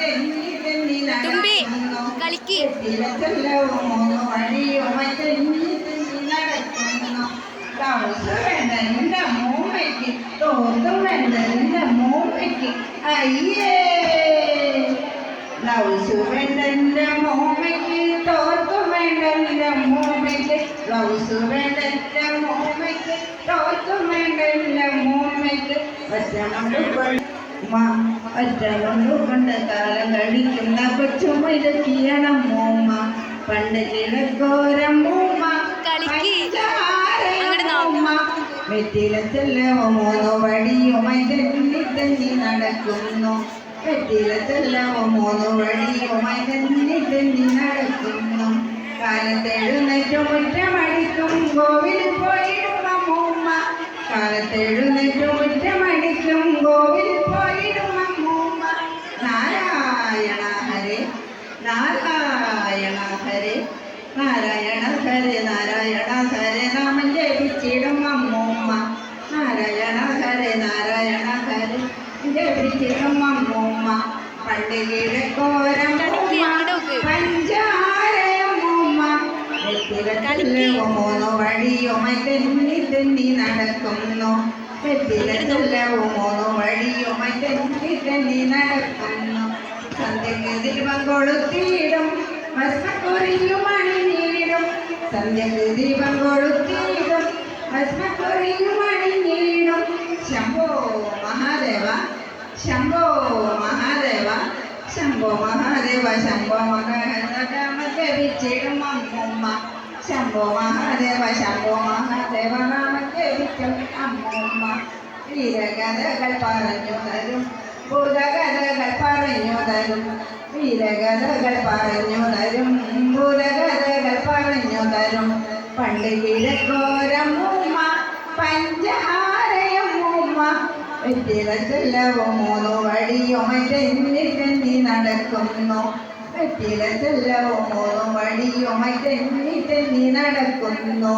തെന്നി തെന്നി തുമ്പി കളിക്ക്. തെന്നി തെന്നി വേണ്ട എന്റെ മൂമ്മയ്ക്ക് തോർത്തും വേണ്ട എന്റെ മൂമ്മയ്ക്ക് അയ്യേ ബ്ലൗസ് വേണ്ട നിന്റെ മൂമ്മയ്ക്ക് തോർത്തും വേണ്ട നിന്റെ മൂമ്മയ്ക്ക് ബ്ലൗസ് വേണ്ട നിന്റെ മൂമ്മയ്ക്ക് തോർത്തും വേണ്ട നിന്റെ മൂമ്മയ്ക്ക് ഒറ്റമുണ്ട് ഒറ്റമുണ്ട് കൊണ്ട് കാലം കഴിക്കുന്ന കൊച്ചുമൊരുക്കിയണം മൂമ്മ. പണ്ട് കിഴക്കോരം മൂമ്മ. മൂമ്മ. വെറ്റിലത്തെല്ലോ മൂന്ന് വടിയുമായി തെന്നി തന്നി നടക്കുന്നു. വെറ്റിലത്തെല്ലോ മൂന്ന് വടിയുമായി തെന്നി തന്നി നടക്കുന്നു. കാലത്തെഴുന്നേറ്റ് മുറ്റമടിക്കും കോവിലിൽ പോയിടും അമ്മൂമ്മ കാലത്തെഴുന്നേറ്റ് ഹരേ നാരായണ ഹരേ നാരായണ ഹരേ നാമം ജപിച്ചിടും അമ്മൂമ്മ. നാരായണ ഹരേ നാരായണ ഹരേ ജപിച്ചിടും അമ്മൂമ്മ. പണ്ട് കിഴക്കോരം വെറ്റിലത്തിലെ മൂന്ന് വഴിയുമായി തെന്നി തെന്നി നടക്കുന്നു. വെറ്റിലത്തിലെ മൂന്ന് വഴിയുമായി തെന്നി തെന്നി നടക്കുന്നു. സന്ധ്യക്ക് ദീപം കൊളുത്തിയിടും ഭസ്മക്കുറിയും അണിഞ്ഞിടും സന്ധ്യക്ക് ദീപം കൊളുത്തിയിടും. ഭസ്മക്കുറിയും അണിഞ്ഞിടും ശംഭോ മഹാദേവ ശംഭോ മഹാദേവ ശംഭോ മഹാദേവ ശംഭോ മഹാദേവിച്ചിടും അമ്മമ്മ. ശംഭോ മഹാദേവ ശംഭോ മഹാദേവ നാമം ജപിക്കും അമ്മൂമ്മ. വീരകഥകൾ പറഞ്ഞു തരും ഭൂതകഥകൾ പറഞ്ഞു തരും. വീരകഥകൾ പറഞ്ഞു തരും പുരകഥകൾ പറഞ്ഞു തരും പണ്ട് കിഴക്കോരമ്മൂമ്മ പഞ്ചാരയമ്മൂമ്മ വെറ്റിലച്ചെല്ലവും മൂന്നു വടിയുമായി തെന്നി നടക്കുന്നു വെറ്റിലച്ചെല്ലവും മൂന്നു വടിയുമായി തെന്നി തെന്നി നടക്കുന്നു